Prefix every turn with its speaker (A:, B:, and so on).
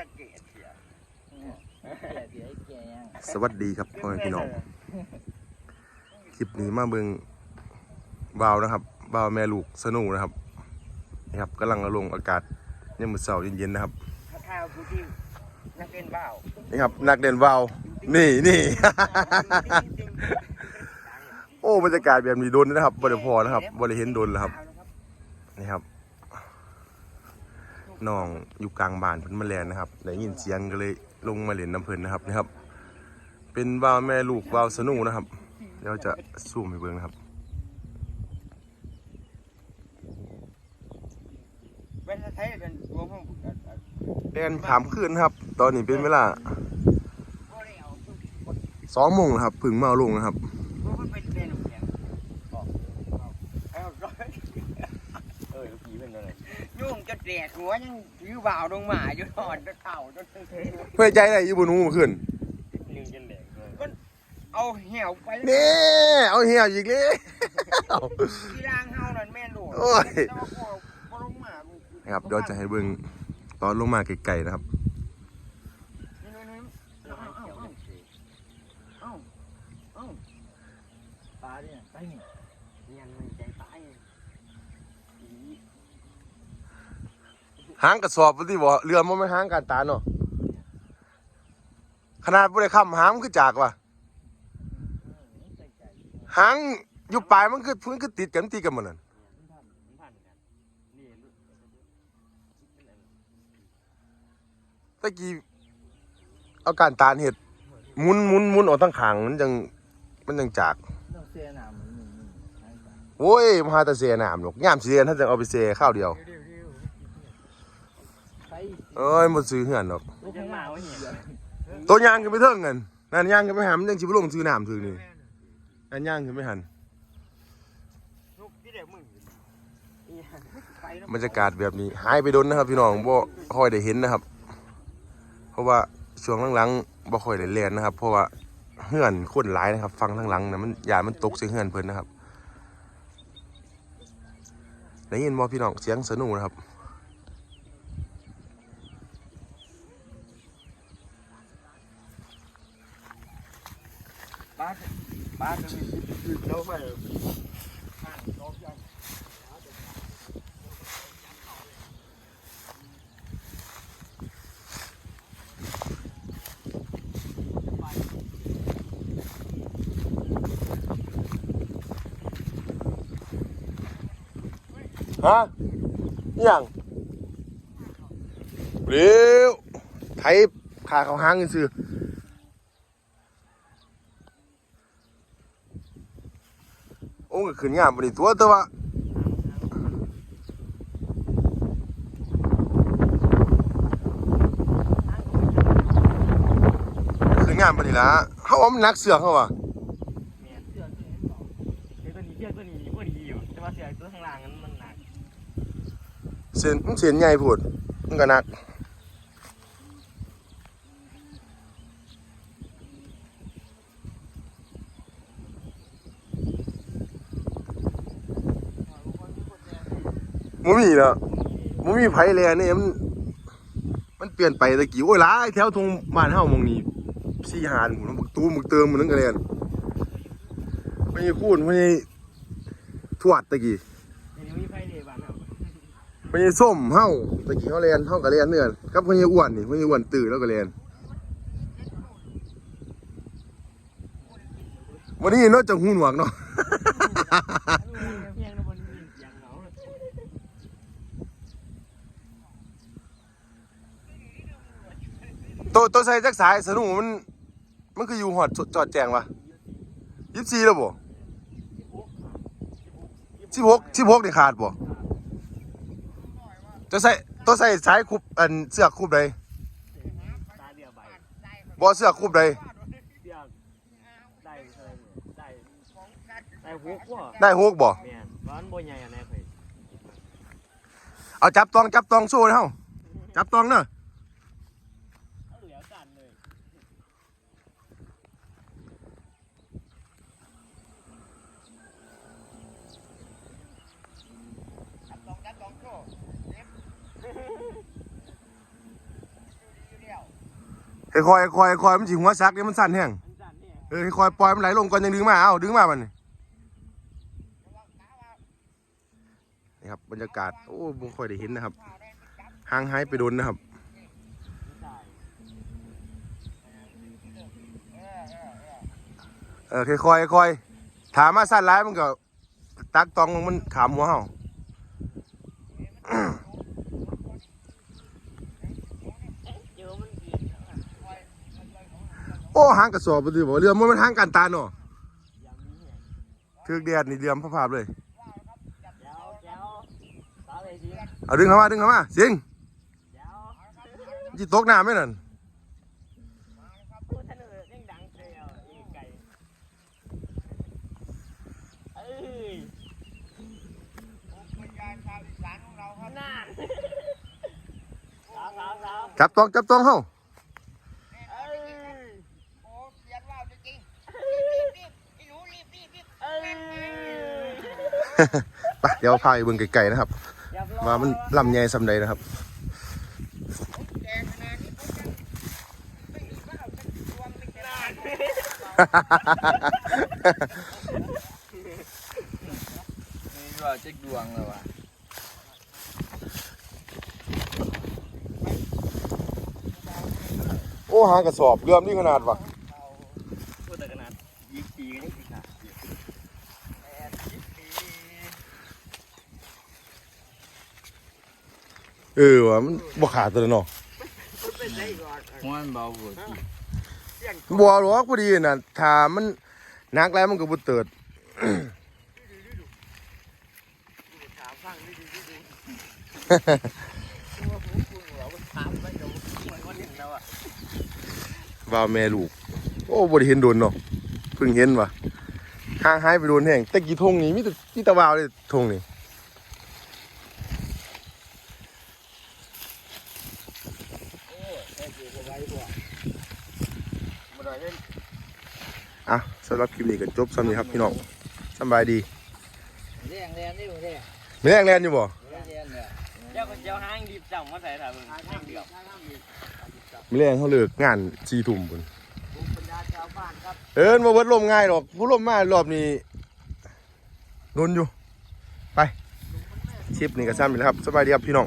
A: ตะเกียบเสีย
B: แก่เดี๋ยวไอ้แก่ยัง
C: สวัสดีครับพ่อแม่พี่น้องคลิปนี้มาเบิ่งบ่าวนะครับบ่าวแม่ลูกสนุกนะครับนี่ครับกำลังลงอากาศยามมื้อเช้าเย็นๆนะครับ
A: ถ้าข้าวผู้ที่นักเล่นเบ้า
C: นี่ครับ นักเด่นว่าวนี่นี่ โอ้บรรยากาศแบบนี้โดนนะครับบริพอนะครับบริเห็นโดนแล้วครับนี่ครับ น้องอยู่กลางบ้านเพิ่นมาแลนนะครับได้ยินเสียงก็เลยลงมาเล่นน้ำเพิ่นนะครับนี่ครับ เป็นว่าวแม่ลูกว่าวสนุนะครับ เดี๋ยวจะซูมให้เบิ่งนะครับ
A: เป็นไทยเป็นรวมห้อง
C: แลนขามขึ้นครับ ตอนนี้เป็นเวลาสองโมงแล้วครับเพึ่งมาเอาลงนะครับ
A: เพราะมันเป็นเล่นหนุ่มเนี่ยเอา เออผีเป็นอะไรยุ่งจะแดกหัวยังยื้อบ่าวลงมาอยู่นอนจะเข่าจน
C: เพื่อใจได้อยู่บนหูเมื่อคืน
A: ลิงจะแดกมันเอาเหี่ยวไป
C: นี่เอาเหี่ยวอีกเลย
A: ที่ร่างเฮานั่นแม่นโดด
C: โอ้ย
A: แต่ว่าพอพอลงมา
C: นะครับเดี๋ยวจะให้เบิ่งตอนลงมาไกลๆนะครับ
B: ปลาเนี่ยไปนี่
A: ยังไม่ใจตาย
C: หางกระสอบที่บ่เรือมันไม่หางการตาเนาะขนาดบ่ได้ค้ำหางมันคือจากว่ะหางอยู่ปลายมันคือพื้นคือติดกันติดกันหมดนั่น
A: ผ่านกันนี่
C: ตะกี้เอาการตาเห็ดหมุนหมุนหมุนออกทั้งขางมันจังมันจังจาก
B: ต้องเสียน้ำมันนี่นี่ทางซ้าย
C: โอ้ยมาหาแตะเสียน้ำหรอกยามเสียท่านจะเอาไปเสียข้าวเดียว
B: ไป
C: เอ้ยบ่ซื้อเหือนหรอก
B: ลูกข้างหน้าไว้เหี้ย
C: ตัวยางขึ้นไปเทิงกันนั่นยางขึ้นไปหามันจังสิบ่ลงซื้อน้ำซื้อนี่นั่นยางขึ้นไปหัน
A: ลูกที่เด็กมึง
C: บรรยากาศแบบนี้ หายไปโดนนะครับ พี่น้องบ่ค่อยได้เห็นนะครับ เพราะว่าช่วงหลังๆบ่ค่อยได้เล่นนะครับ เพราะว่าเฮือนคนหลายนะครับ ฟังทั้งหลังนะมันยามันตกใส่เฮือนเพิ่นนะครับได้ยินบ่พี่น้องเสียงสนุกนะครับ
A: บ้าน บ้านจะมีคือเราไป
C: ฮะยังเร็วไทยขาเขาหางซื่อ โอ้ก็ขึ้นงามบ่นี่ตัวแต่ว่าขึ้นงามบ่นี่ล่ะเฮาว่ามันหนักเสือกเฮาว่ะ
A: เมียเสื้อเสื้อตัวนี้เสื้อตัวนี้พอดีอยู่แต่ว่าเสื้อตัวข้างล่างนั้นมันหนัก
C: เส้นมันเส้นใหญ่พูดมันก็หนัก มันมีเนาะมันมีไผเลยเนี่ยมันมันเปลี่ยนไปตะกี้โอ้ยหลายแถวทงบ้านเฮาหมองนี้สี่หานหมุนบักตูมบักเติมหมันนั่นก็เลยอันไม่ใช่คูนไม่ใช่ทวดตะกี้
A: ทีนี้มีไฟเดบ้านครับ
C: ไม่ใช่ส้มเฮาตะกี้เฮาเรียนเฮาก็เรียนเนื่อนกับไม่ใช่อ้วนนี่ไม่ใช่อ้วนตื่นแล้วก็เรียนวันนี้เนาะจะหูหนวกเนาะ
A: เพียงนะบนมีเสียงเหงา
C: ตัวตัวใส่จักสายสนุกมัน มันคืออยู่หอดจอดแจงวะยี่สิบสี่แล้วบ่สิบหกสิบหกนี่ขาดบ่จะใส่ตัวใส่สายคุบอันเสื้อคุบใด
A: ตาเดียวใบ
C: บ่เสื้อคุบใด
A: เดียวได้เลยได้ได้หกว่ะ
C: ได้หกบ่
A: เมียร้อนบ่ใหญ่อะแน่เคย
C: เอาจับตองจับตองโซ่เลยเฮาจับตองเนาะ
A: เอาเหลือกันเลย จับตองจับตองโชว์
C: คอยๆค่อยๆค่อยมันสิหัวซักเนี่ยมันสั่นแห้ง
B: เนี่ย
C: เออค่อยปล่อยมันไหลลงก่อนยังดึงมาเอ้าดึงมามันนี่นี่ครับบรรยากาศโอ้บ่ค่อยได้เห็นนะครับห่างหายไปโดนนะครับเออค่อยๆค่อยถามมาสั้นร้ายมันก็ตักตองของมันขามหัวเห่า
B: เจอมันกิน
C: โอ้หางกระสอบไปดิบอกเรือมันมันหางกันตาเนาะถือแดดนี่เรือมพระภาพเลย
B: เจ้าผ้าเลย
C: เอาดึงเข้ามาดึงเข้ามาสิง
B: จ้า
C: จีตกน้ำไหมนั่น
B: พูดทะเลยังดังเชีย ไป
C: เดี๋ยวพาไปเบิ่งไกลๆนะครับ
B: อย่าปล่อย
C: ว่ามันลำใหญ่สำใดนะครับ
A: แดงขนาดนี้ผมยังไม่มีว่าวสักตัวไม่กล้า
B: นี่ว่าเช็คดวงแล้วว่ะ
C: โอ้หางกระสอบเรือมนี่ขนาดวะ
B: พูดแต่ขนาดยิงปีกันนี่สิค่ะ
C: เออว่ะมันบ่ขาดตัวเนาะ
A: เป็นไรก่อน
B: มันเบาหัวจี
C: บ่หรอกพอดีน่ะถ้ามันหนักแล้วมันก็บ่เติด
A: ถามฟังดีดีดีตัวผมคุณหัวมันถามไปเดี๋ยวเหมือนคนเห็นแล้วอะ
C: ว่าแม่ลูก โอ้บ่ได้เห็นโดนเนาะเพิ่งเห็นว่ะห่างหายไปโดนแห้งแต่กี่ทงนี่มีแต่มีแต่วาวเลยทงนี่
A: มาได้เล่น
C: อะสำหรับคลิปนี้ก็จบสำนี้ครับพี่น้องสบายดี
B: เรียงเรียนนี่ผมเรียง
C: ไม่แรงแรงอยู่บ่
B: เรียนเนี่ยเจ้าเจ้าห้างดิบจังมาใส่ถ่ายมึงห้างเดียว
C: ไม่แรงเขาเลิกงาน4ทุ่มพุ่น
A: บุกปัญญาชาวบ้านครับ
C: เอิ้นบ่เบิดลมง่ายดอกผู้ลมมารอบนี้โดนอยู่ไปคลิปนี้ก็ซ้ำนี่แหละครับสบายดีครับพี่น้อง